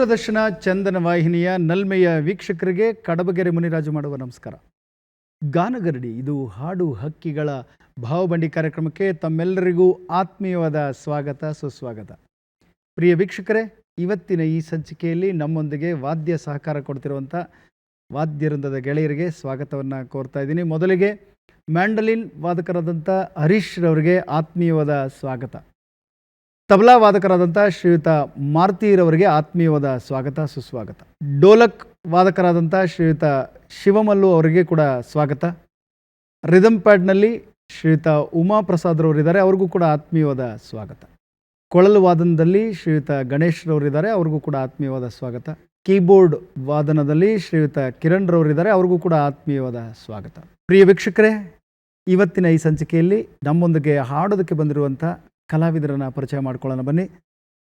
ದೂರದರ್ಶನ ಚಂದನ ವಾಹಿನಿಯ ನಲ್ಮೆಯ ವೀಕ್ಷಕರಿಗೆ ಕಡಬಗೆರೆ ಮುನಿರಾಜು ಮಾಡುವ ನಮಸ್ಕಾರ. ಗಾನಗರಡಿ, ಇದು ಹಾಡು ಹಕ್ಕಿಗಳ ಭಾವಬಂಡಿ ಕಾರ್ಯಕ್ರಮಕ್ಕೆ ತಮ್ಮೆಲ್ಲರಿಗೂ ಆತ್ಮೀಯವಾದ ಸ್ವಾಗತ, ಸುಸ್ವಾಗತ. ಪ್ರಿಯ ವೀಕ್ಷಕರೇ, ಇವತ್ತಿನ ಈ ಸಂಚಿಕೆಯಲ್ಲಿ ನಮ್ಮೊಂದಿಗೆ ವಾದ್ಯ ಸಹಕಾರ ಕೊಡ್ತಿರುವಂಥ ವಾದ್ಯವೃಂದದ ಗೆಳೆಯರಿಗೆ ಸ್ವಾಗತವನ್ನು ಕೋರ್ತಾ ಇದ್ದೀನಿ. ಮೊದಲಿಗೆ ಮ್ಯಾಂಡಲಿನ್ ವಾದಕರಾದಂಥ ಹರೀಶ್ ರವರಿಗೆ ಆತ್ಮೀಯವಾದ ಸ್ವಾಗತ. ತಬಲಾ ವಾದಕರಾದಂಥ ಶ್ರೀಯುತ ಮಾರುತಿರವರಿಗೆ ಆತ್ಮೀಯವಾದ ಸ್ವಾಗತ, ಸುಸ್ವಾಗತ. ಡೋಲಕ್ ವಾದಕರಾದಂಥ ಶ್ರೀಯುತ ಶಿವಮಲ್ಲು ಅವರಿಗೆ ಕೂಡ ಸ್ವಾಗತ. ರಿದಮ್ ಪ್ಯಾಡ್ನಲ್ಲಿ ಶ್ರೀಯುತ ಉಮಾಪ್ರಸಾದ್ರವರಿದ್ದಾರೆ ಅವ್ರಿಗೂ ಕೂಡ ಆತ್ಮೀಯವಾದ ಸ್ವಾಗತ. ಕೊಳಲು ವಾದನದಲ್ಲಿ ಶ್ರೀಯುತ ಗಣೇಶ್ರವರಿದ್ದಾರೆ ಅವ್ರಿಗೂ ಕೂಡ ಆತ್ಮೀಯವಾದ ಸ್ವಾಗತ. ಕೀಬೋರ್ಡ್ ವಾದನದಲ್ಲಿ ಶ್ರೀಯುತ ಕಿರಣ್ ರವರಿದ್ದಾರೆ, ಅವ್ರಿಗೂ ಕೂಡ ಆತ್ಮೀಯವಾದ ಸ್ವಾಗತ. ಪ್ರಿಯ ವೀಕ್ಷಕರೇ, ಇವತ್ತಿನ ಈ ಸಂಚಿಕೆಯಲ್ಲಿ ನಮ್ಮೊಂದಿಗೆ ಹಾಡೋದಕ್ಕೆ ಬಂದಿರುವಂಥ ಕಲಾವಿದರನ್ನ ಪರಿಚಯ ಮಾಡ್ಕೊಳ್ಳೋಣ. ಬನ್ನಿ.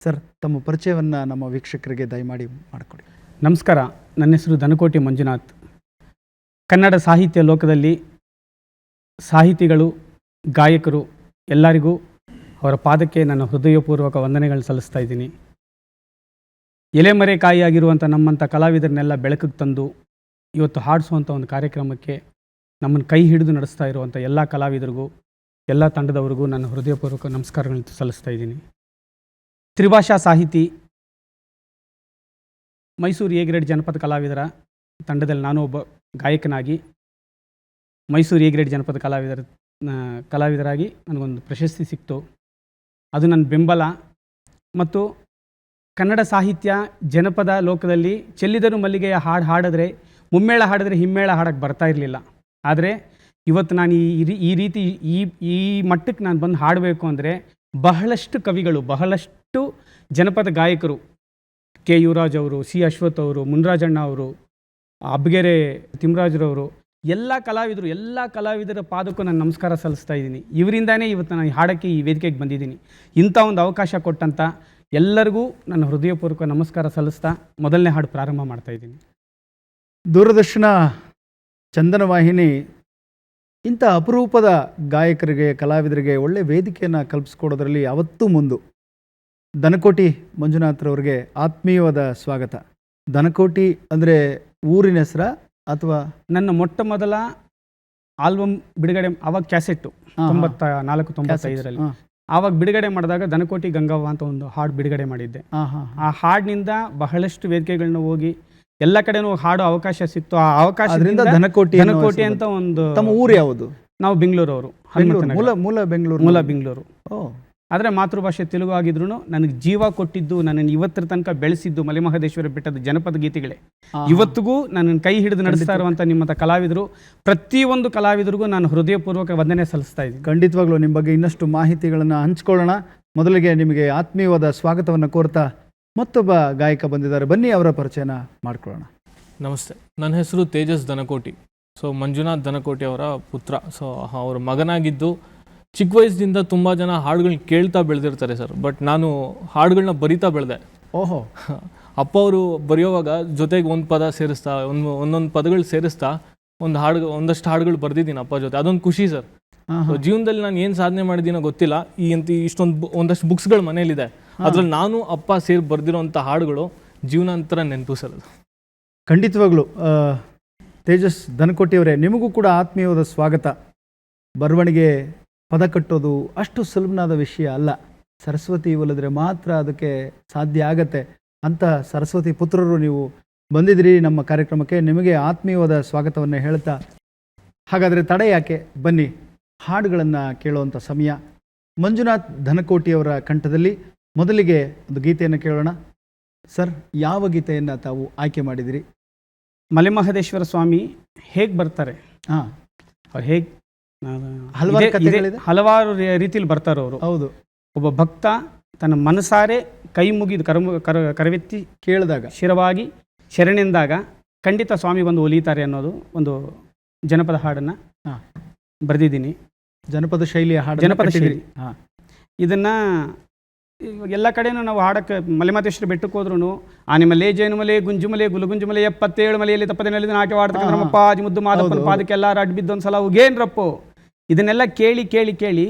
ಸರ್, ತಮ್ಮ ಪರಿಚಯವನ್ನು ನಮ್ಮ ವೀಕ್ಷಕರಿಗೆ ದಯಮಾಡಿ ಮಾಡಿಕೊಡಿ. ನಮಸ್ಕಾರ. ನನ್ನ ಹೆಸರು ಧನಕೋಟಿ ಮಂಜುನಾಥ್. ಕನ್ನಡ ಸಾಹಿತ್ಯ ಲೋಕದಲ್ಲಿ ಸಾಹಿತಿಗಳು, ಗಾಯಕರು ಎಲ್ಲರಿಗೂ ಅವರ ಪಾದಕ್ಕೆ ನನ್ನ ಹೃದಯಪೂರ್ವಕ ವಂದನೆಗಳು ಸಲ್ಲಿಸ್ತಾ ಇದ್ದೀನಿ. ಎಲೆಮರೆಕಾಯಿಯಾಗಿರುವಂಥ ನಮ್ಮಂಥ ಕಲಾವಿದರನ್ನೆಲ್ಲ ಬೆಳಕಿಗೆ ತಂದು ಇವತ್ತು ಹಾಡಿಸುವಂಥ ಒಂದು ಕಾರ್ಯಕ್ರಮಕ್ಕೆ ನಮ್ಮನ್ನು ಕೈ ಹಿಡಿದು ನಡೆಸ್ತಾ ಇರುವಂಥ ಎಲ್ಲ ಕಲಾವಿದರಿಗೂ ಎಲ್ಲ ತಂಡದವರಿಗೂ ನನ್ನ ಹೃದಯಪೂರ್ವಕ ನಮಸ್ಕಾರಗಳನ್ನು ಸಲ್ಲಿಸ್ತಾ ಇದ್ದೀನಿ. ತ್ರಿಭಾಷಾ ಸಾಹಿತಿ ಮೈಸೂರು ಎ ಗ್ರೇಡ್ ಜನಪದ ಕಲಾವಿದರ ತಂಡದಲ್ಲಿ ನಾನು ಒಬ್ಬ ಗಾಯಕನಾಗಿ, ಮೈಸೂರು ಎ ಗ್ರೇಡ್ ಜನಪದ ಕಲಾವಿದರ ಕಲಾವಿದರಾಗಿ ನನಗೊಂದು ಪ್ರಶಸ್ತಿ ಸಿಕ್ತು. ಅದು ನನ್ನ ಬೆಂಬಲ ಮತ್ತು ಕನ್ನಡ ಸಾಹಿತ್ಯ ಜನಪದ ಲೋಕದಲ್ಲಿ ಚೆಲ್ಲಿದರು ಮಲ್ಲಿಗೆಯ ಹಾಡು ಹಾಡಿದ್ರೆ, ಮುಮ್ಮೇಳ ಹಾಡಿದ್ರೆ ಹಿಮ್ಮೇಳ ಹಾಡಕ್ಕೆ ಬರ್ತಾ ಇರಲಿಲ್ಲ. ಆದರೆ ಇವತ್ತು ನಾನು ಈ ಈ ರೀತಿ ಈ ಈ ಮಟ್ಟಕ್ಕೆ ನಾನು ಬಂದು ಹಾಡಬೇಕು ಅಂದರೆ ಬಹಳಷ್ಟು ಕವಿಗಳು, ಬಹಳಷ್ಟು ಜನಪದ ಗಾಯಕರು, ಕೆ ಯುವರಾಜ್ ಅವರು, ಸಿ ಅಶ್ವಥ್ ಅವರು ಮುನ್ರಾಜಣ್ಣ ಅವರು, ಅಬ್ಗೆರೆ ತಿಮ್ಮರಾಜ್ರವರು ಎಲ್ಲ ಕಲಾವಿದರು, ಎಲ್ಲ ಕಲಾವಿದರ ಪಾದಕ್ಕೂ ನಾನು ನಮಸ್ಕಾರ ಸಲ್ಲಿಸ್ತಾ ಇದ್ದೀನಿ. ಇವರಿಂದಾನೇ ಇವತ್ತು ನಾನು ಹಾಡಕ್ಕೆ, ಈ ವೇದಿಕೆಗೆ ಬಂದಿದ್ದೀನಿ. ಇಂಥ ಒಂದು ಅವಕಾಶ ಕೊಟ್ಟಂಥ ಎಲ್ಲರಿಗೂ ನನ್ನ ಹೃದಯಪೂರ್ವಕ ನಮಸ್ಕಾರ ಸಲ್ಲಿಸ್ತಾ ಮೊದಲನೇ ಹಾಡು ಪ್ರಾರಂಭ ಮಾಡ್ತಾ ಇದ್ದೀನಿ. ದೂರದರ್ಶನ ಚಂದನ ವಾಹಿನಿ ಇಂಥ ಅಪರೂಪದ ಗಾಯಕರಿಗೆ ಕಲಾವಿದರಿಗೆ ಒಳ್ಳೆ ವೇದಿಕೆಯನ್ನು ಕಲ್ಪಿಸ್ಕೊಡೋದ್ರಲ್ಲಿ ಯಾವತ್ತೂ ಮುಂದು. ದನಕೋಟಿ ಮಂಜುನಾಥ್ರವ್ರಿಗೆ ಆತ್ಮೀಯವಾದ ಸ್ವಾಗತ. ದನಕೋಟಿ ಅಂದರೆ ಊರಿನ ಹೆಸರ ಅಥವಾ? ನನ್ನ ಮೊಟ್ಟ ಮೊದಲ ಆಲ್ಬಮ್ ಬಿಡುಗಡೆ ಆವಾಗ ಕ್ಯಾಸೆಟ್ಟು ತೊಂಬತ್ತ ನಾಲ್ಕು ತೊಂಬತ್ತೈದರಲ್ಲಿ. ಆವಾಗ ಬಿಡುಗಡೆ ಮಾಡಿದಾಗ ದನಕೋಟಿ ಗಂಗವ್ವ ಅಂತ ಒಂದು ಹಾಡು ಬಿಡುಗಡೆ ಮಾಡಿದ್ದೆ. ಆ ಹಾಡಿನಿಂದ ಬಹಳಷ್ಟು ವೇದಿಕೆಗಳನ್ನ ಹೋಗಿ ಎಲ್ಲ ಕಡೆನೂ ಹಾಡೋ ಅವಕಾಶ ಸಿಕ್ತು. ಆ ಅವಕಾಶ ಧನಕೋಟಿ ಧನಕೋಟಿ ಅಂತ ಒಂದು ತಮ್ಮ ಊರು ಯಾವುದು? ನಾವು ಬೆಂಗಳೂರು ಅವರು ಮೂಲ ಮೂಲ ಬೆಂಗಳೂರು. ಮೂಲ ಬೆಂಗಳೂರು. ಆದರೆ ಮಾತೃಭಾಷೆ ತೆಲುಗು ಆಗಿದ್ರು ನನಗೆ ಜೀವ ಕೊಟ್ಟಿದ್ದು ನನ್ನನ್ನು ಇವತ್ತರ ತನಕ ಬೆಳೆಸಿದ್ದು ಮಲೆಮಹದೇಶ್ವರ ಬೆಟ್ಟದ ಜನಪದ ಗೀತೆಗಳೇ. ಇವತ್ತಿಗೂ ನನ್ನನ್ನು ಕೈ ಹಿಡಿದು ನಡೆಸ್ತಾ ಇರುವಂತ ನಿಮ್ಮ ಕಲಾವಿದರು ಪ್ರತಿಯೊಂದು ಕಲಾವಿದರಿಗೂ ನಾನು ಹೃದಯಪೂರ್ವಕ ವಂದನೆ ಸಲ್ಲಿಸ್ತಾ ಇದ್ದೀನಿ. ಖಂಡಿತವಾಗ್ಲೂ ನಿಮ್ಮ ಬಗ್ಗೆ ಇನ್ನಷ್ಟು ಮಾಹಿತಿಗಳನ್ನು ಹಂಚ್ಕೊಳ್ಳೋಣ. ಮೊದಲಿಗೆ ನಿಮಗೆ ಆತ್ಮೀಯವಾದ ಸ್ವಾಗತವನ್ನು ಕೋರ್ತಾ ಮತ್ತೊಬ್ಬ ಗಾಯಕ ಬಂದಿದ್ದಾರೆ. ಬನ್ನಿ ಅವರ ಪರಿಚಯನ ಮಾಡ್ಕೊಳ್ಳೋಣ. ನಮಸ್ತೆ. ನನ್ನ ಹೆಸರು ತೇಜಸ್ ದನಕೋಟಿ. ಸೊ ಮಂಜುನಾಥ್ ದನಕೋಟಿ ಅವರ ಪುತ್ರ. ಸೊ ಅವರ ಮಗನಾಗಿದ್ದು ಚಿಕ್ಕ ವಯಸ್ಸಿನಿಂದ ತುಂಬ ಜನ ಹಾಡುಗಳನ್ನ ಕೇಳ್ತಾ ಬೆಳೆದಿರ್ತಾರೆ ಸರ್. ಬಟ್ ನಾನು ಹಾಡುಗಳನ್ನ ಬರಿತಾ ಬೆಳೆದೆ. ಓಹೋ. ಅಪ್ಪ ಅವರು ಬರೆಯೋವಾಗ ಜೊತೆಗೆ ಒಂದು ಪದ ಸೇರಿಸ್ತಾ ಒಂದು ಒಂದೊಂದು ಪದಗಳು ಸೇರಿಸ್ತಾ ಒಂದು ಹಾಡು ಒಂದಷ್ಟು ಹಾಡುಗಳು ಬರೆದಿದ್ದೀನಿ ಅಪ್ಪ ಜೊತೆ. ಅದೊಂದು ಖುಷಿ ಸರ್. ಜೀವನದಲ್ಲಿ ನಾನು ಏನು ಸಾಧನೆ ಮಾಡಿದ್ದೀನೋ ಗೊತ್ತಿಲ್ಲ. ಈ ಅಂತ ಇಷ್ಟೊಂದು ಒಂದಷ್ಟು ಬುಕ್ಸ್ಗಳು ಮನೇಲಿದೆ ಅದ್ರಲ್ಲಿ ನಾನು ಅಪ್ಪ ಸೇರಿ ಬರೆದಿರೋಂಥ ಹಾಡುಗಳು ಜೀವನಾಂತರ ನೆನಪು ಸರ್ ಅದು. ಖಂಡಿತವಾಗ್ಲು ತೇಜಸ್ ಧನಕೋಟಿಯವರೇ ನಿಮಗೂ ಕೂಡ ಆತ್ಮೀಯವಾದ ಸ್ವಾಗತ. ಬರವಣಿಗೆ ಪದ ಕಟ್ಟೋದು ಅಷ್ಟು ಸುಲಭನಾದ ವಿಷಯ ಅಲ್ಲ. ಸರಸ್ವತಿ ಒಲಿದ್ರೆ ಮಾತ್ರ ಅದಕ್ಕೆ ಸಾಧ್ಯ ಆಗತ್ತೆ ಅಂತ ಸರಸ್ವತಿ ಪುತ್ರರು ನೀವು ಬಂದಿದ್ದೀರಿ ನಮ್ಮ ಕಾರ್ಯಕ್ರಮಕ್ಕೆ ನಿಮಗೆ ಆತ್ಮೀಯವಾದ ಸ್ವಾಗತವನ್ನು ಹೇಳ್ತಾ. ಹಾಗಾದರೆ ತಡೆ ಯಾಕೆ? ಬನ್ನಿ ಹಾಡುಗಳನ್ನು ಕೇಳುವಂಥ ಸಮಯ. ಮಂಜುನಾಥ್ ಧನಕೋಟಿಯವರ ಕಂಠದಲ್ಲಿ ಮೊದಲಿಗೆ ಒಂದು ಗೀತೆಯನ್ನು ಕೇಳೋಣ. ಸರ್ ಯಾವ ಗೀತೆಯನ್ನು ತಾವು ಆಯ್ಕೆ ಮಾಡಿದಿರಿ? ಮಲೆಮಹದೇಶ್ವರ ಸ್ವಾಮಿ ಹೇಗೆ ಬರ್ತಾರೆ? ಹಾಂ. ಅವ್ರು ಹೇಗೆ ಹಲವಾರು ಕಥೆಗಳಿದೆ? ಹಲವಾರು ರೀತಿಯಲ್ಲಿ ಬರ್ತಾರೆ ಅವರು. ಹೌದು. ಒಬ್ಬ ಭಕ್ತ ತನ್ನ ಮನಸಾರೆ ಕೈ ಮುಗಿದು ಕರ ಕರ ಕರವೆತ್ತಿ ಕೇಳಿದಾಗ. ಶಿರವಾಗಿ ಶರಣೆಂದಾಗ ಖಂಡಿತ ಸ್ವಾಮಿ ಬಂದು ಒಲಿತಾರೆ ಅನ್ನೋದು ಒಂದು ಜನಪದ ಹಾಡನ್ನು ಹಾ. ಬರೆದಿದ್ದೀನಿ. ಜನಪದ ಶೈಲಿಯ ಹಾಡು ಜನಪದ ಶೈಲಿ. ಹಾಂ. ಇದನ್ನು ಇವಾಗ ಎಲ್ಲ ಕಡೆನೂ ನಾವು ಹಾಡಕ್ಕೆ ಮಲೆಮಾತೇಶ್ವರ ಬೆಟ್ಟಕ್ಕೆ ಹೋದ್ರೂ ಆನೆಮಲೆ ಜೇನುಮಲೆ ಗುಂಜುಮಲೆ ಗುಲಗುಂಜುಮಲೆ ಎಪ್ಪತ್ತೇಳು ಮಲೆಯಲ್ಲಿ ತಪ್ಪದೆ ನೆಲೆದ ನಾಟ್ಯ ಆಡ್ತಕ್ಕಂಥ ನಮ್ಮ. ನಮ್ಮಪ್ಪಾಜಿ ಮುದ್ದು ಮಾದಪ್ಪನ ಪಾದಕ್ಕೆಲ್ಲ ಅಡ್ ಬಿದ್ದೊಂದ್ಸಲ ಸಲ ಉಗೇನ್ರಪ್ಪು ಇದನ್ನೆಲ್ಲ ಕೇಳಿ ಕೇಳಿ ಕೇಳಿ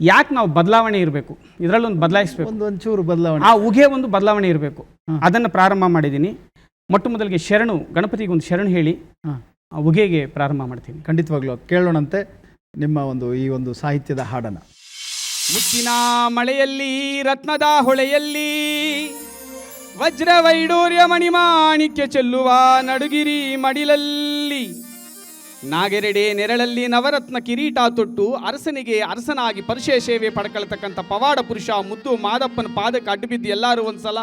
ಯಾಕೆ ನಾವು ಬದಲಾವಣೆ ಇರಬೇಕು? ಇದರಲ್ಲೊಂದು ಬದಲಾಯಿಸಬೇಕು. ಒಂದು ಒಂಚೂರು ಬದಲಾವಣೆ. ಆ ಉಗೆ ಒಂದು ಬದಲಾವಣೆ ಇರಬೇಕು. ಅದನ್ನು ಪ್ರಾರಂಭ ಮಾಡಿದ್ದೀನಿ ಮೊಟ್ಟ ಮೊದಲಿಗೆ ಶರಣು ಗಣಪತಿಗೆ ಒಂದು ಶರಣು ಹೇಳಿ ಆ ಉಗೆಗೆ ಪ್ರಾರಂಭ ಮಾಡ್ತೀನಿ. ಖಂಡಿತವಾಗ್ಲೂ ಕೇಳೋಣಂತೆ ನಿಮ್ಮ ಒಂದು ಈ ಒಂದು ಸಾಹಿತ್ಯದ ಹಾಡನ್ನು. ಮುತ್ತಿನ ಮಳೆಯಲ್ಲಿ, ರತ್ನದ ಹೊಳೆಯಲ್ಲಿ ವಜ್ರ ವೈಡೂರ್ಯ ಮಣಿಮಾಣಿಕ್ಯ ಚೆಲ್ಲುವ ನಡುಗಿರಿ ಮಡಿಲಲ್ಲಿ, ನಾಗೆರೆಡೆ ನೆರಳಲ್ಲಿ ನವರತ್ನ ಕಿರೀಟ ತೊಟ್ಟು ಅರಸನಿಗೆ ಅರಸನಾಗಿ ಪರಿಚಯ ಸೇವೆ ಪಡ್ಕೊಳ್ತಕ್ಕಂಥ ಪವಾಡ ಪುರುಷ ಮುದ್ದು ಮಾದಪ್ಪನ ಪಾದಕ್ಕೆ ಅಡ್ಡು ಬಿದ್ದು ಎಲ್ಲರೂ ಒಂದ್ಸಲ,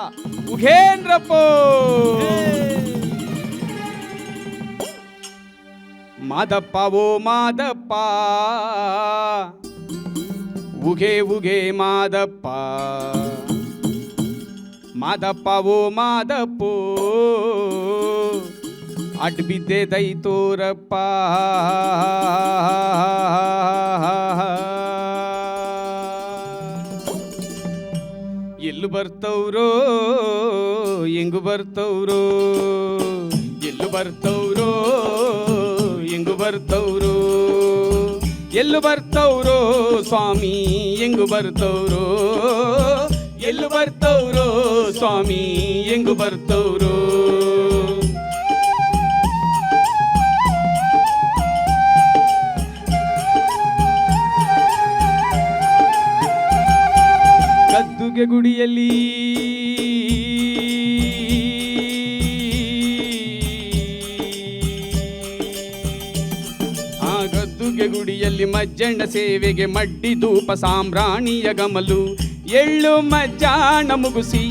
ಉಘೇಂದ್ರಪ್ಪ! ಮಾದಪ್ಪ, ಓ ಮಾದಪ್ಪ! ಉಗೆ ಉಗೆ ಮಾದಪ್ಪ. ಮಾದಪ್ಪ ಓ ಮಾದಪ್ಪೋ. ಅಡ್ ಬಿದ್ದೆ ದೈತೋರಪ್ಪ ಎಲ್ಲು ಬರ್ತವ್ರೋ, ಹೆಂಗು ಬರ್ತವ್ರೋ. ಎಲ್ಲು ಬರ್ತವ್ರೋ. ಎಲ್ಲು ಬರ್ತವ್ರೋ ಸ್ವಾಮಿ ಎಂಗು ಬರ್ತವ್ರೋ? ಎಲ್ಲು ಬರ್ತವ್ರೋ ಸ್ವಾಮಿ ಹೆಂಗು ಬರ್ತವ್ರೋ? ಗದ್ದುಗೆ ಗುಡಿಯಲ್ಲಿ ಮಜ್ಜಣ್ಣ ಸೇವೆಗೆ ಮಡ್ಡಿ ಧೂಪ ಸಾಂಬ್ರಾಣಿಯ ಗಮಲು. ಎಳ್ಳು ಮಜ್ಜಾಣ ಮುಗುಸಿ,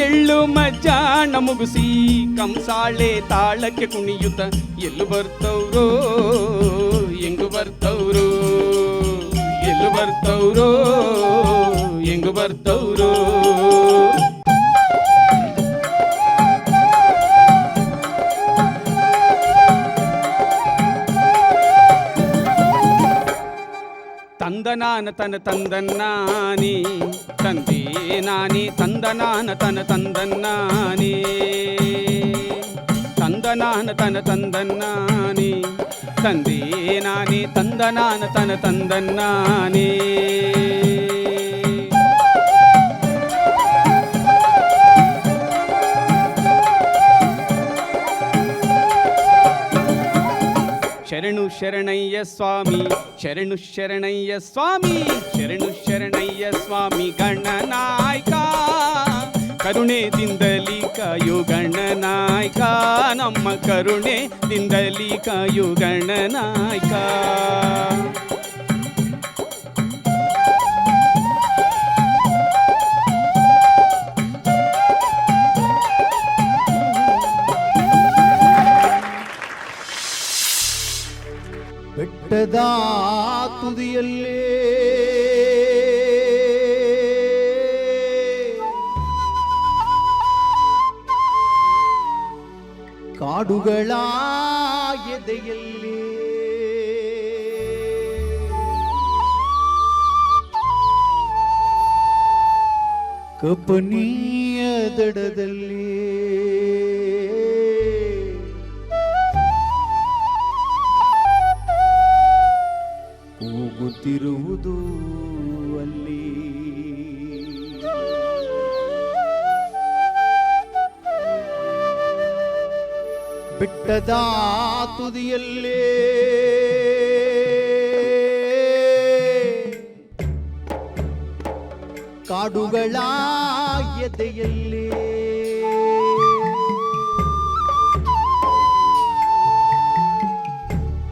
ಎಳ್ಳು ಮಜ್ಜಾಣ ಮುಗುಸಿ, ಕಂಸಾಳೆ ತಾಳಕ್ಕೆ ಕುಣಿಯುತ್ತ ಎಲ್ಲು ಬರ್ತವ್ರೋ ಎಂಗು ಬರ್ತವ್ರೋ, ಎಲ್ಲು ಬರ್ತವ್ರೋ ಎಂಗು ಬರ್ತವ್ರೋ. ತಂದನಾನ ತನ ತಂದನ್ನಾನಿ ತಂದೆ ನಾನಿ ತಂದನಾನ ತನ ತಂದನ್ನಾನಿ ತಂದನಾನ ತನ ತಂದನ್ನಾನಿ ತಂದೆ ನಾನಿ ತಂದನಾನ ತನ ತಂದನ್ನಾನಿ ಶರಣು ಶರಣಯ್ಯ ಸ್ವಾಮಿ ಶರಣು ಶರಣಯ್ಯ ಸ್ವಾಮಿ ಶರಣು ಶರಣಯ್ಯ ಸ್ವಾಮಿ ಗಣನಾಯ್ಕ ಕರುಣೆದಿಂದಲಿ ಕಾಯು ಗಣನಾಯ್ಕ ನಮ್ಮ ಕರುಣೆದಿಂದಲಿ ಕಾಯು ಗಣನಾಯ್ಕ ಬೆಟ್ಟದ ತುದಿಯಲ್ಲೇ ಕಾಡುಗಳ ಎದೆಯಲ್ಲಿ ಕಪನೀಯ ದಡದಲ್ಲಿ ಕೂಗುತ್ತಿರುವುದು ಅಲ್ಲಿ. ಬೆಟ್ಟದ ತುದಿಯಲ್ಲೇ. ಕಾಡುಗಳ ಎದೆಯಲ್ಲೇ.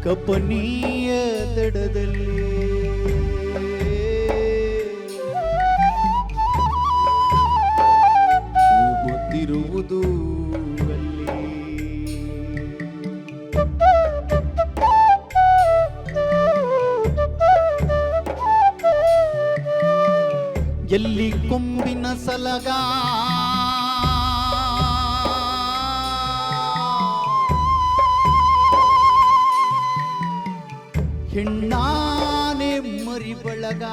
ಕಪನೀಯ ದಡದಲ್ಲಿ. ಗೊತ್ತಿರುವುದು ಎಲ್ಲಿ ಕೊಂಬಿನ ಸಲಗ ಹೆಣ್ಣಾನೆ ಮರಿ ಬಳಗ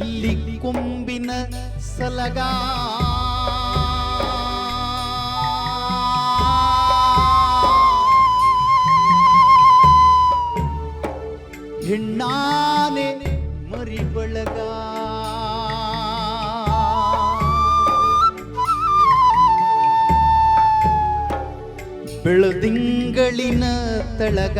ಎಲ್ಲಿ ಕೊಂಬಿನ ಸಲಗ ಹೆಣ್ಣಾನೆ ಮರಿ ಬಳಗ ಬೆಳದಿಂಗಳಿನ ತಳಗ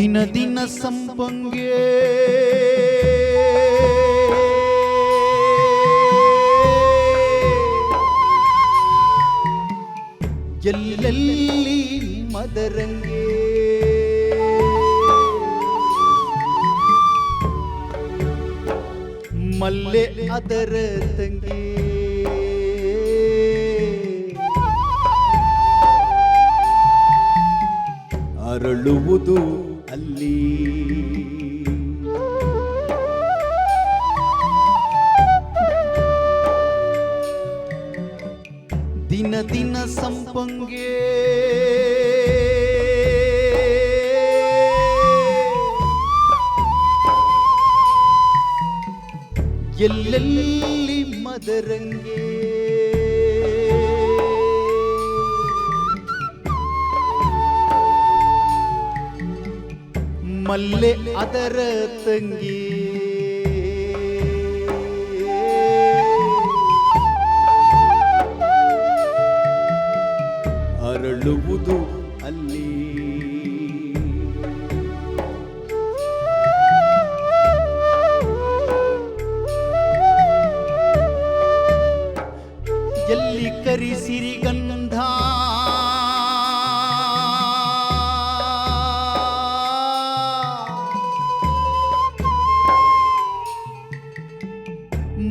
ದಿನ ದಿನ ಸಂಪಂಗೆ. ಎಲ್ಲೆಲ್ಲಿ ಮದರಂಗೆ. ಮಲ್ಲೆ ಅದರ ತಂಗೆ. ಅರಳುವುದು ದಿನ ದಿನ ಸಂಪಂಗೆ ಎಲ್ಲೆಲ್ಲಿ ಮದರಂಗೆ ಮಲ್ಲೆ ಅದರ ತಂಗಿ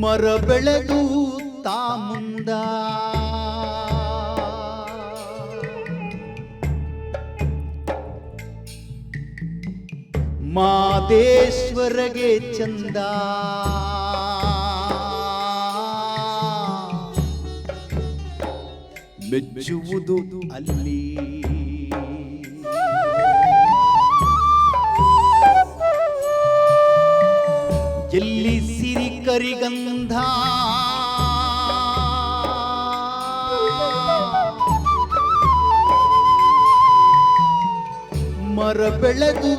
ಮರ ಬೆಳೆದು ತಾಮುಂದ ಮಾದೇಶ್ವರಗೆ ಚಂದ. ಮೆಚ್ಚುವುದು ಅಲ್ಲಿ. ಎಲ್ಲಿ ಕರಿಗಂಧ ಮರ ಬೆಳೆದು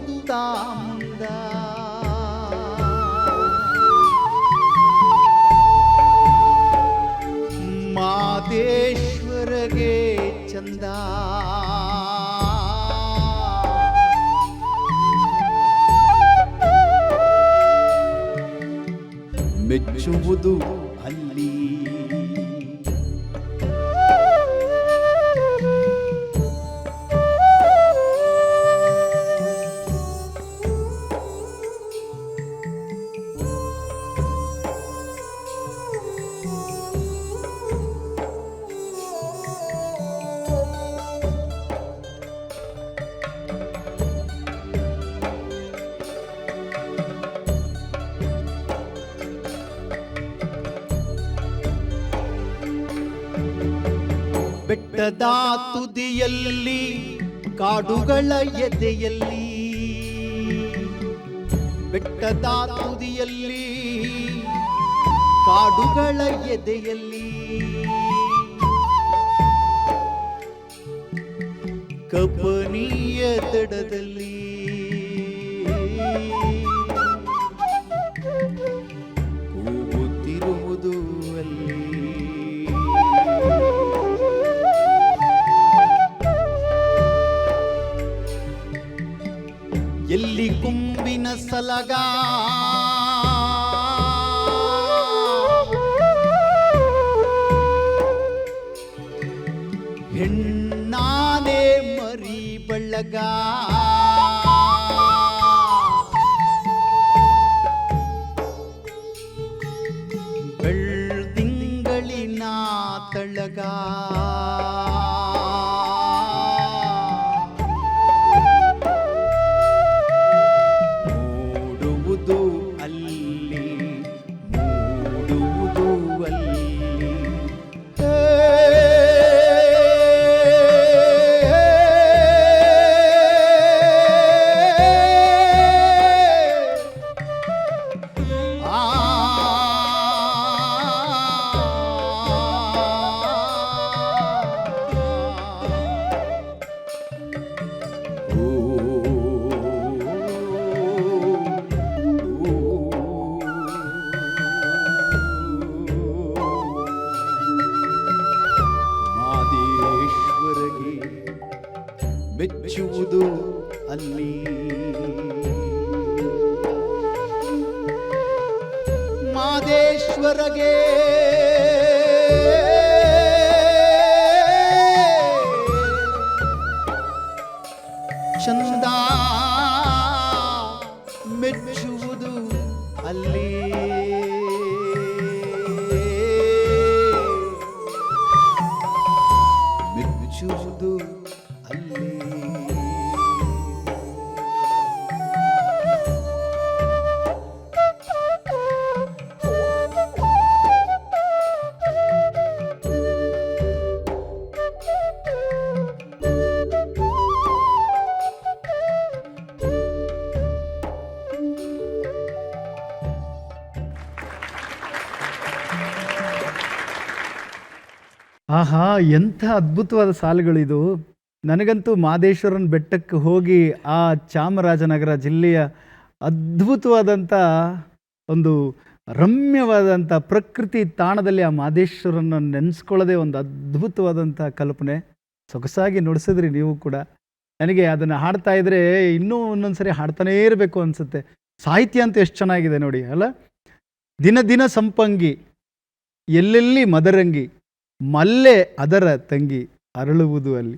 ತುದಿಯಲ್ಲಿ ಕಾಡುಗಳ ಎದೆಯಲ್ಲಿ ಬೆಟ್ಟದ ತುದಿಯಲ್ಲಿ ಕಾಡುಗಳ ಎದೆಯಲ್ಲಿ. ಕಬ್ಬನಿಯ ದಡದಲ್ಲಿ ಎಲ್ಲಿ ಕುಂಬಿನ ಸಲಗ? ಹೆಣ್ಣಾನೆ ಮರಿ ಬಳ್ಳಗ ಮೆಚ್ಚುವುದು ಅಲ್ಲಿ. ಮಾದೇಶ್ವರಗೆ ಆಹಾ, ಎಂಥ ಅದ್ಭುತವಾದ ಸಾಲುಗಳಿದು. ನನಗಂತೂ ಮಾದೇಶ್ವರನ ಬೆಟ್ಟಕ್ಕೆ ಹೋಗಿ ಆ ಚಾಮರಾಜನಗರ ಜಿಲ್ಲೆಯ ಅದ್ಭುತವಾದಂಥ ಒಂದು ರಮ್ಯವಾದಂಥ ಪ್ರಕೃತಿ ತಾಣದಲ್ಲಿ ಆ ಮಾದೇಶ್ವರನ ನೆನೆಸ್ಕೊಳ್ಳೋದೇ ಒಂದು ಅದ್ಭುತವಾದಂಥ ಕಲ್ಪನೆ. ಸೊಗಸಾಗಿ ನುಡಿಸಿದ್ರಿ ನೀವು ಕೂಡ. ನನಗೆ ಅದನ್ನು ಹಾಡ್ತಾ ಇದ್ರೆ ಇನ್ನೂ ಒಂದೊಂದು ಸರಿ ಹಾಡ್ತಾನೇ ಇರಬೇಕು ಅನಿಸುತ್ತೆ. ಸಾಹಿತ್ಯ ಅಂತ ಎಷ್ಟು ಚೆನ್ನಾಗಿದೆ ನೋಡಿ, ಅಲ್ಲ? ದಿನ ದಿನ ಸಂಪಂಗಿ, ಎಲ್ಲೆಲ್ಲಿ ಮದರಂಗಿ ಮಲ್ಲೆ ಅದರ ತಂಗಿ ಅರಳುವುದು ಅಲ್ಲಿ.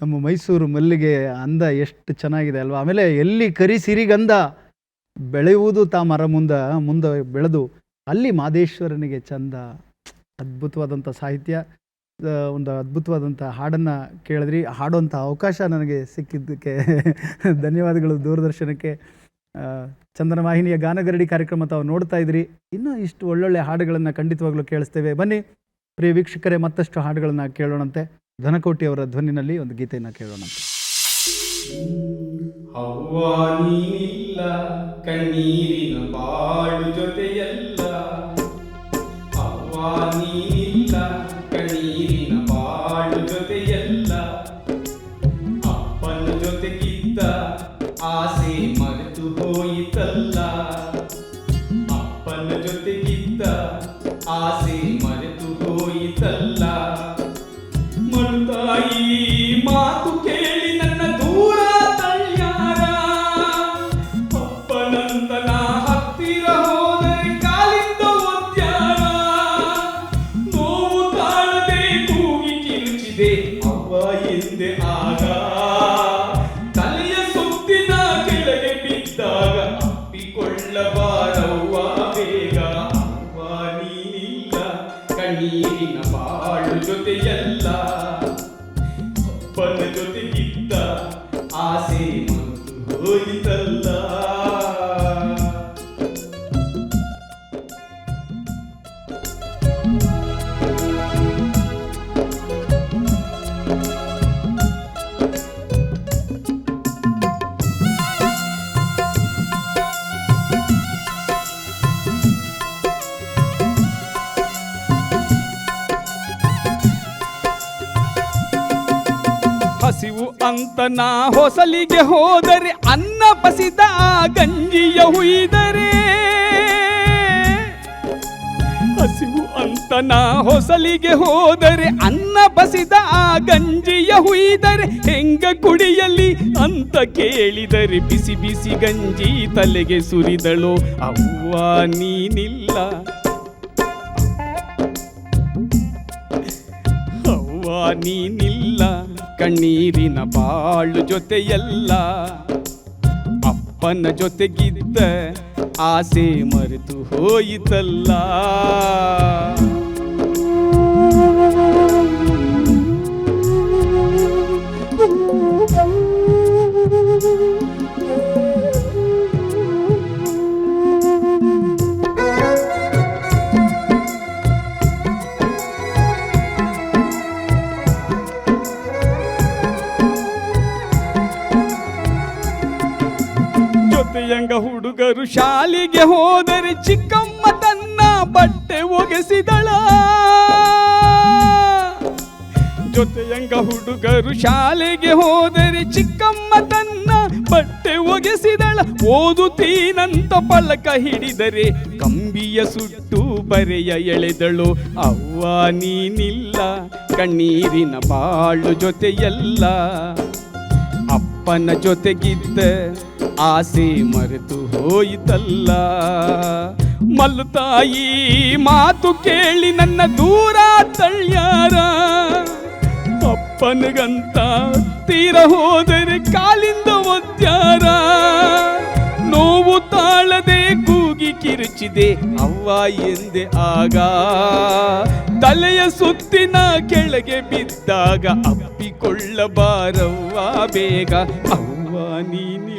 ನಮ್ಮ ಮೈಸೂರು ಮಲ್ಲಿಗೆ ಅಂದ ಎಷ್ಟು ಚೆನ್ನಾಗಿದೆ ಅಲ್ವಾ? ಆಮೇಲೆ ಎಲ್ಲಿ ಕರಿ ಸಿರಿಗಂಧ ಬೆಳೆಯುವುದು ತಾ ಮರ ಮುಂದ, ಮುಂದೆ ಬೆಳೆದು, ಅಲ್ಲಿ ಮಾದೇಶ್ವರನಿಗೆ ಚಂದ ಅದ್ಭುತವಾದಂಥ ಸಾಹಿತ್ಯ ಒಂದು ಅದ್ಭುತವಾದಂಥ ಹಾಡನ್ನು ಕೇಳಿದ್ರಿ. ಹಾಡುವಂಥ ಅವಕಾಶ ನನಗೆ ಸಿಕ್ಕಿದ್ದಕ್ಕೆ ಧನ್ಯವಾದಗಳು. ದೂರದರ್ಶನಕ್ಕೆ ಚಂದನ ವಾಹಿನಿಯ ಗಾನಗರಡಿ ಕಾರ್ಯಕ್ರಮ ತಾವು ನೋಡ್ತಾ ಇದ್ರಿ. ಇನ್ನೂ ಇಷ್ಟು ಒಳ್ಳೊಳ್ಳೆ ಹಾಡುಗಳನ್ನು ಖಂಡಿತವಾಗ್ಲೂ ಕೇಳಿಸ್ತೇವೆ. ಬನ್ನಿ. ಪ್ರಿಯ ವೀಕ್ಷಕರೇ ಮತ್ತಷ್ಟು ಹಾಡುಗಳನ್ನು ಕೇಳೋಣಂತೆ. ಧನಕೋಟಿಯವರ ಧ್ವನಿನಲ್ಲಿ ಒಂದು ಗೀತೆಯನ್ನು ಕೇಳೋಣಂತೆ. ಕಣ್ಣೀರಿನ ಬಾಳು ಜೊತೆಯಲ್ಲ. ಅವ್ವ ಮಾತು ಕೇಳಿ ಹಸಿವು ಅಂತ ನಾ ಹೊಸಲಿಗೆ ಹೋದರೆ ಅನ್ನ ಬಸಿದ ಗಂಜಿಯ ಹುಯ್ದರೆ. ಹಸಿವು ಅಂತ ನಾ ಹೊಸಲಿಗೆ ಹೋದರೆ ಅನ್ನ ಬಸಿದ ಆ ಗಂಜಿಯ ಹುಯ್ದರೆ. ಹೆಂಗ ಕುಡಿಯಲಿ ಅಂತ ಕೇಳಿದರೆ ಬಿಸಿ ಬಿಸಿ ಗಂಜಿ ತಲೆಗೆ ಸುರಿದಳು. ಅವ್ವ ನೀನಿಲ್ಲ. ಅವ್ವ ನೀನಿಲ್ಲ. ಕಣ್ಣೀರಿನ ಬಾಳು ಜೊತೆಯಲ್ಲ ಅಪ್ಪನ ಜೊತೆಗಿದ್ದ ಆಸೆ ಮರೆತು ಹೋಯಿತಲ್ಲ. ಶಾಲೆಗೆ ಹೋದರೆ ಚಿಕ್ಕಮ್ಮ ತನ್ನ ಬಟ್ಟೆ ಒಗೆಸಿದಳ. ಜೊತೆಯಂಗ ಹುಡುಗರು ಶಾಲೆಗೆ ಹೋದರೆ ಚಿಕ್ಕಮ್ಮ ತನ್ನ ಬಟ್ಟೆ ಒಗೆಸಿದಳ. ಓದುತ್ತೀನಂತ ಪಲಕ ಹಿಡಿದರೆ ಕಂಬಿಯ ಸುಟ್ಟು ಬರೆಯ ಎಳೆದಳು. ಅವ್ವ ನೀನಿಲ್ಲ, ಕಣ್ಣೀರಿನ ಬಾಳು ಜೊತೆಯಲ್ಲ. ಅಪ್ಪನ ಜೊತೆಗಿದ್ದ ಆಸೆ ಮರೆತು ಹೋಯಿತಲ್ಲ. ಮಲ್ಲುತಾಯಿ ಮಾತು ಕೇಳಿ ನನ್ನ ದೂರ ತಳ್ಳ್ಯಾರ ಅಪ್ಪನಿಗಂತ ತೀರ ಹೋದರೆ ಕಾಲಿಂದ ಒದ್ಯಾರ. ನೋವು ತಾಳದೆ ಕೂಗಿ ಕಿರುಚಿದೆ, ಅವ್ವ ಎಂದೆ ಆಗ. ತಲೆಯ ಸುತ್ತಿನ ಕೆಳಗೆ ಬಿದ್ದಾಗ ಅಪ್ಪಿಕೊಳ್ಳಬಾರವ್ವ ಬೇಗ. ಅವ್ವ ನೀನಿಲ್ಲ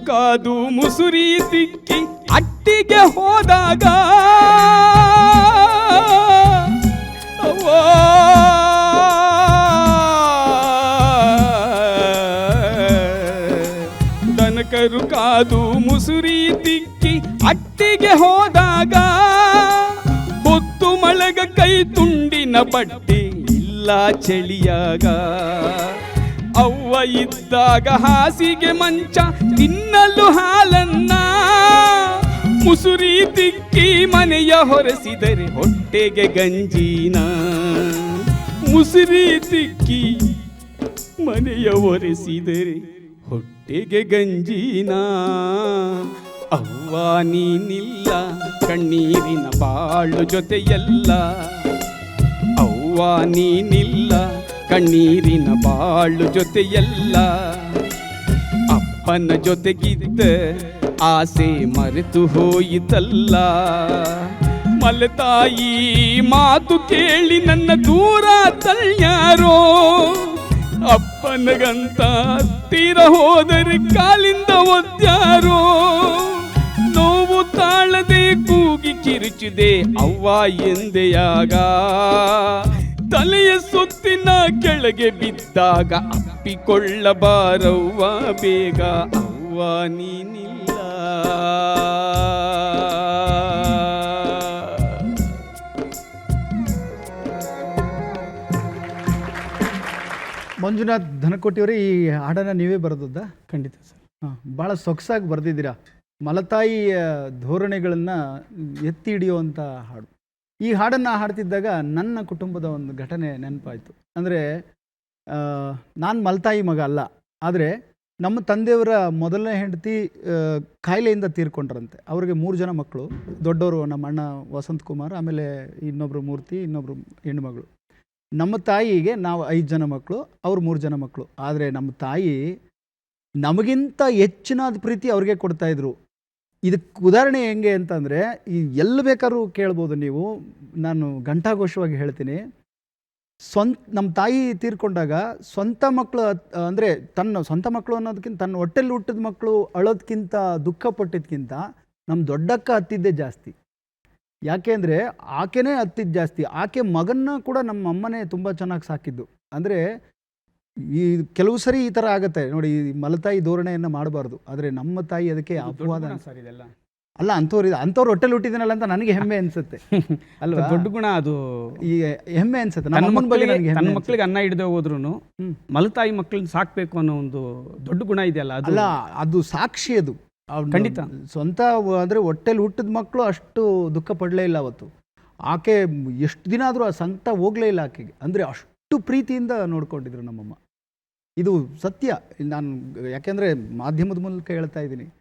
ಕಾದು ಮುಸುರಿ ತಿಕ್ಕಿ ಅಟ್ಟಿಗೆ ಹೋದಾಗ, ಅವ್ವಾ. ದನಕರು ಕಾದು ಮುಸುರಿ ತಿಕ್ಕಿ ಅಟ್ಟಿಗೆ ಹೋದಾಗ ಹೊತ್ತು ಮಳಗ ಕೈ ತುಂಡಿನ ಬಟ್ಟೆ ಇಲ್ಲ ಚಳಿಯಾಗ ಇದ್ದಾಗ ಹಾಸಿಗೆ ಮಂಚ ತಿನ್ನಲು ಹಾಲನ್ನ. ಮುಸುರಿ ತಿಕ್ಕಿ ಮನೆಯ ಹೊರಸಿದರೆ ಹೊಟ್ಟೆಗೆ ಗಂಜೀನ. ಮುಸುರಿ ತಿಕ್ಕಿ ಮನೆಯ ಒರೆಸಿದರೆ ಹೊಟ್ಟೆಗೆ ಗಂಜೀನ. ಅವ್ವ ನೀನಿಲ್ಲ, ಕಣ್ಣೀರಿನ ಬಾಳು ಜೊತೆಯಲ್ಲ. ಅವ್ವ ನೀನಿಲ್ಲ ಕಣ್ಣೀರಿನ ಬಾಳು ಜೊತೆಯಲ್ಲ ಅಪ್ಪನ ಜೊತೆಗಿದ್ದ ಆಸೆ ಮರೆತು ಹೋಯಿತಲ್ಲ. ಮಲತಾಯಿ ಮಾತು ಕೇಳಿ ನನ್ನ ದೂರ ತಳ್ಳ್ಯಾರೋ. ಅಪ್ಪನಗಂತ ತೀರ ಹೋದರೆ ಕಾಲಿಂದ ಒದ್ಯಾರೋ. ನೋವು ತಾಳದೆ ಕೂಗಿ ಕಿರುಚಿದೆ ಅವ್ವ ಎಂದೆಯಾಗ. ತಲೆಯ ಸುತ್ತಿನ ಕೆಳಗೆ ಬಿದ್ದಾಗ ಅಪ್ಪಿಕೊಳ್ಳಬಾರವ್ವ ಬೇಗ ಅವ್ವ ನೀನಿಲ್ಲ. ಮಂಜುನಾಥ್ ಧನಕೋಟಿಯವರೇ ಈ ಹಾಡನ್ನು ನೀವೇ ಬರೆದದ್ದ? ಖಂಡಿತ ಸರ್. ಹಾಂ ಭಾಳ ಸೊಗಸಾಗಿ ಬರೆದಿದ್ದೀರಾ. ಮಲತಾಯಿಯ ಧೋರಣೆಗಳನ್ನು ಎತ್ತಿ ಹಿಡಿಯುವಂಥ ಹಾಡು. ಈ ಹಾಡನ್ನು ಹಾಡ್ತಿದ್ದಾಗ ನನ್ನ ಕುಟುಂಬದ ಒಂದು ಘಟನೆ ನೆನಪಾಯಿತು. ಅಂದರೆ ನಾನು ಮಲ್ತಾಯಿ ಮಗ ಅಲ್ಲ, ಆದರೆ ನಮ್ಮ ತಂದೆಯವರ ಮೊದಲನೇ ಹೆಂಡತಿ ಕಾಯಿಲೆಯಿಂದ ತೀರ್ಕೊಂಡ್ರಂತೆ. ಅವ್ರಿಗೆ ಮೂರು ಜನ ಮಕ್ಕಳು, ದೊಡ್ಡವರು ನಮ್ಮ ಅಣ್ಣ ವಸಂತ್ ಕುಮಾರ್, ಆಮೇಲೆ ಇನ್ನೊಬ್ಬರು ಮೂರ್ತಿ ಇನ್ನೊಬ್ಬರು ಹೆಣ್ಣುಮಗಳು. ನಮ್ಮ ತಾಯಿಗೆ ನಾವು ಐದು ಜನ ಮಕ್ಕಳು, ಅವ್ರು ಮೂರು ಜನ ಮಕ್ಕಳು. ಆದರೆ ನಮ್ಮ ತಾಯಿ ನಮಗಿಂತ ಹೆಚ್ಚಿನಾದ ಪ್ರೀತಿ ಅವ್ರಿಗೆ ಕೊಡ್ತಾ ಇದ್ರು. ಇದಕ್ಕೆ ಉದಾಹರಣೆ ಹೆಂಗೆ ಅಂತಂದರೆ, ಈ ಎಲ್ಲಿ ಬೇಕಾದ್ರೂ ಕೇಳ್ಬೋದು ನೀವು. ನಾನು ಘಂಟಾಘೋಷವಾಗಿ ಹೇಳ್ತೀನಿ. ಸ್ವಂತ ನಮ್ಮ ತಾಯಿ ತೀರ್ಕೊಂಡಾಗ ಸ್ವಂತ ಮಕ್ಕಳು ಅಂದರೆ ತನ್ನ ಸ್ವಂತ ಮಕ್ಕಳು ಅನ್ನೋದಕ್ಕಿಂತ ತನ್ನ ಹೊಟ್ಟೆಲಿ ಹುಟ್ಟಿದ ಮಕ್ಕಳು ಅಳೋದಕ್ಕಿಂತ ದುಃಖ ಪಟ್ಟಿದ್ಕಿಂತ ನಮ್ಮ ದೊಡ್ಡಕ್ಕ ಹತ್ತಿದ್ದೇ ಜಾಸ್ತಿ. ಯಾಕೆ ಅಂದರೆ, ಆಕೆನೇ ಹತ್ತಿದ್ದು ಜಾಸ್ತಿ. ಆಕೆ ಮಗನ್ನ ಕೂಡ ನಮ್ಮ ಅಮ್ಮನೇ ತುಂಬ ಚೆನ್ನಾಗಿ ಸಾಕಿದ್ದು. ಅಂದರೆ ಈ ಕೆಲವು ಸರಿ ಈ ಥರ ಆಗುತ್ತೆ. ನೋಡಿ ಈ ಮಲತಾಯಿ ಧೋರಣೆಯನ್ನ ಮಾಡಬಾರ್ದು. ಆದರೆ ನಮ್ಮ ತಾಯಿ ಅದಕ್ಕೆ ಅಪವಾದ ಸರ್ ಇದೆಲ್ಲ. ಅಲ್ಲ ಅಂಥವ್ರು ಇದು ಅಂಥವ್ರು ಹೊಟ್ಟೆಲಿ ಹುಟ್ಟಿದನಲ್ಲ ಅಂತ ನನಗೆ ಹೆಮ್ಮೆ ಅನ್ಸುತ್ತೆ. ಅಲ್ವಾ? ದೊಡ್ಡ ಗುಣ ಅದು. ಈ ಹೆಮ್ಮೆ ಅನ್ಸುತ್ತೆ. ನನ್ನ ಬಗ್ಗೆ ಮಕ್ಕಳಿಗೆ ನನಗೆ ತನ್ನ ಮಕ್ಕಳಿಗೆ ಅನ್ನ ಹಿಡಿದೇ ಹೋದ್ರು. ಮಲತಾಯಿ ಮಕ್ಕಳನ್ನ ಸಾಕ್ಬೇಕು ಅನ್ನೋ ಒಂದು ದೊಡ್ಡ ಗುಣ ಇದೆಯಲ್ಲ ಅದು. ಅಲ್ಲ ಅದು ಸಾಕ್ಷಿ ಅದು. ಖಂಡಿತ. ಸ್ವಂತ ಅಂದ್ರೆ ಹೊಟ್ಟೆಲಿ ಹುಟ್ಟಿದ ಮಕ್ಕಳು ಅಷ್ಟು ದುಃಖ ಪಡಲೇ ಇಲ್ಲ ಅವತ್ತು. ಆಕೆ ಎಷ್ಟು ದಿನ ಆದರೂ ಆ ಸಂಕಟ ಹೋಗಲೇ ಇಲ್ಲ ಆಕೆಗೆ. ಅಂದ್ರೆ ಅಷ್ಟು ಪ್ರೀತಿಯಿಂದ ನೋಡ್ಕೊಂಡಿದ್ರು ನಮ್ಮಮ್ಮ. ಇದು ಸತ್ಯ. ನಾನು ಯಾಕೆಂದರೆ ಮಾಧ್ಯಮದ ಮೂಲಕ ಹೇಳ್ತಾ ಇದ್ದೀನಿ.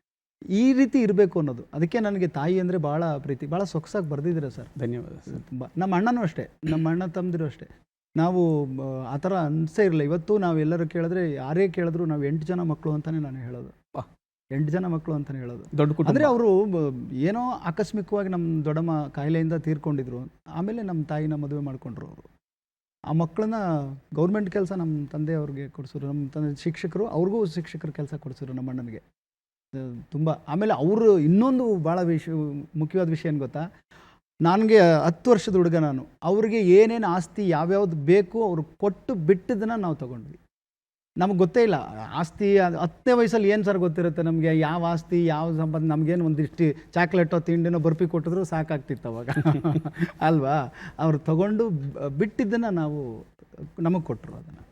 ಈ ರೀತಿ ಇರಬೇಕು ಅನ್ನೋದು. ಅದಕ್ಕೆ ನನಗೆ ತಾಯಿ ಅಂದರೆ ಭಾಳ ಪ್ರೀತಿ. ಭಾಳ ಸೊಗಸಾಗಿ ಬರೆದಿದ್ದೀರ ಸರ್? ಧನ್ಯವಾದ ಸರ್. ತುಂಬ. ನಮ್ಮ ಅಣ್ಣನೂ ಅಷ್ಟೇ. ನಮ್ಮ ಅಣ್ಣ ತಮ್ಮದಿರು ಅಷ್ಟೇ. ನಾವು ಆ, ಥರ ಅನಿಸೇ ಇರಲಿಲ್ಲ. ಇವತ್ತು ನಾವು ಎಲ್ಲರೂ ಕೇಳಿದ್ರೆ ಯಾರೇ ಕೇಳಿದ್ರು ನಾವು ಎಂಟು ಜನ ಮಕ್ಕಳು ಅಂತಲೇ ನಾನು ಹೇಳೋದು. ಎಂಟು ಜನ ಮಕ್ಕಳು ಅಂತಲೇ ಹೇಳೋದು. ದೊಡ್ಡ ಅಂದರೆ ಅವರು ಏನೋ ಆಕಸ್ಮಿಕವಾಗಿ ನಮ್ಮ ದೊಡ್ಡಮ್ಮ ಕಾಯಿಲೆಯಿಂದ ತೀರ್ಕೊಂಡಿದ್ರು. ಆಮೇಲೆ ನಮ್ಮ ತಾಯಿನ ಮದುವೆ ಮಾಡಿಕೊಂಡ್ರು ಅವರು. ಆ ಮಕ್ಕಳನ್ನ ಗೌರ್ಮೆಂಟ್ ಕೆಲಸ ನಮ್ಮ ತಂದೆ ಅವ್ರಿಗೆ ಕೊಡಿಸಿದ್ರು. ನಮ್ಮ ತಂದೆ ಶಿಕ್ಷಕರು, ಅವ್ರಿಗೂ ಶಿಕ್ಷಕರ ಕೆಲಸ ಕೊಡಿಸಿದ್ರು ನಮ್ಮ ಅಣ್ಣನಿಗೆ. ತುಂಬ, ಆಮೇಲೆ ಅವರು ಇನ್ನೊಂದು ಭಾಳ ವಿಷಯ ಮುಖ್ಯವಾದ ವಿಷಯ ಏನು ಗೊತ್ತಾ? ನನಗೆ ಹತ್ತು ವರ್ಷದ ಹುಡುಗ ನಾನು. ಅವ್ರಿಗೆ ಏನೇನು ಆಸ್ತಿ ಯಾವ್ಯಾವ್ದು ಬೇಕು ಅವರು ಕೊಟ್ಟು ಬಿಟ್ಟಿದ್ದನ್ನು ನಾವು ತಗೊಂಡ್ವಿ. ನಮಗೆ ಗೊತ್ತೇ ಇಲ್ಲ. ಆಸ್ತಿ ಅದು ಹತ್ತನೇ ವಯಸ್ಸಲ್ಲಿ ಏನು ಸರ್ ಗೊತ್ತಿರುತ್ತೆ ನಮಗೆ? ಯಾವ ಆಸ್ತಿ ಯಾವ ಸಂಬಂಧ ನಮಗೇನು ಒಂದಿಷ್ಟು ಚಾಕ್ಲೇಟೋ ತಿಂಡಿನೋ ಬರ್ಪಿ ಕೊಟ್ಟಿದ್ರು ಸಾಕಾಗ್ತಿತ್ತು ಅವಾಗ. ಅಲ್ವಾ? ಅವ್ರು ತಗೊಂಡು ಬಿಟ್ಟಿದ್ದನ್ನು ನಾವು ನಮಗೆ ಕೊಟ್ಟರು ಅದನ್ನು.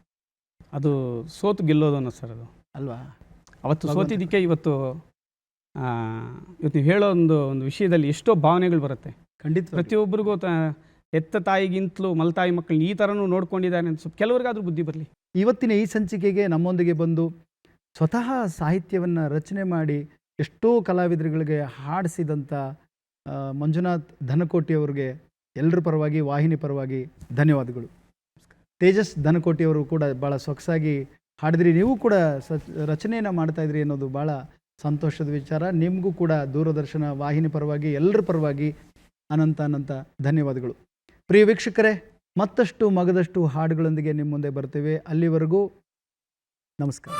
ಅದು ಸೋತು ಗೆಲ್ಲೋದನ್ನ ಸರ್ ಅದು. ಅಲ್ವಾ? ಅವತ್ತು. ಸೋತಿದ್ದಕ್ಕೆ ಇವತ್ತು ಇವತ್ತು ನೀವು ಹೇಳೋ ಒಂದು ಒಂದು ವಿಷಯದಲ್ಲಿ ಎಷ್ಟೋ ಭಾವನೆಗಳು ಬರುತ್ತೆ. ಖಂಡಿತ ಪ್ರತಿಯೊಬ್ಬರಿಗೂ ತ ಎತ್ತ ತಾಯಿಗಿಂತಲೂ ಮಲ್ತಾಯಿ ಮಕ್ಕಳನ್ನ ಈ ಥರನೂ ನೋಡ್ಕೊಂಡಿದ್ದಾನೆ ಅಂತ ಸ್ವಲ್ಪ ಕೆಲವ್ರಿಗಾದ್ರೂ ಬುದ್ಧಿ ಬರಲಿ. ಇವತ್ತಿನ ಈ ಸಂಚಿಕೆಗೆ ನಮ್ಮೊಂದಿಗೆ ಬಂದು ಸ್ವತಃ ಸಾಹಿತ್ಯವನ್ನು ರಚನೆ ಮಾಡಿ ಎಷ್ಟೋ ಕಲಾವಿದರುಗಳಿಗೆ ಹಾಡಿಸಿದಂಥ ಮಂಜುನಾಥ್ ಧನಕೋಟಿ ಅವರಿಗೆ ಎಲ್ಲರ ಪರವಾಗಿ, ವಾಹಿನಿ ಪರವಾಗಿ ಧನ್ಯವಾದಗಳು. ತೇಜಸ್ ಧನಕೋಟಿಯವರು ಕೂಡ ಭಾಳ ಸೊಗಸಾಗಿ ಹಾಡಿದ್ರಿ. ನೀವು ಕೂಡ ರಚನೆಯನ್ನು ಮಾಡ್ತಾ ಇದ್ರಿ ಅನ್ನೋದು ಭಾಳ ಸಂತೋಷದ ವಿಚಾರ. ನಿಮಗೂ ಕೂಡ ದೂರದರ್ಶನ, ವಾಹಿನಿ ಪರವಾಗಿ, ಎಲ್ಲರ ಪರವಾಗಿ ಅನಂತ ಅನಂತ ಧನ್ಯವಾದಗಳು. ಪ್ರಿಯ ವೀಕ್ಷಕರೇ ಮತ್ತಷ್ಟು ಮಗದಷ್ಟು ಹಾಡುಗಳೊಂದಿಗೆ ನಿಮ್ಮ ಮುಂದೆ ಬರ್ತೇವೆ. ಅಲ್ಲಿವರೆಗೂ ನಮಸ್ಕಾರ.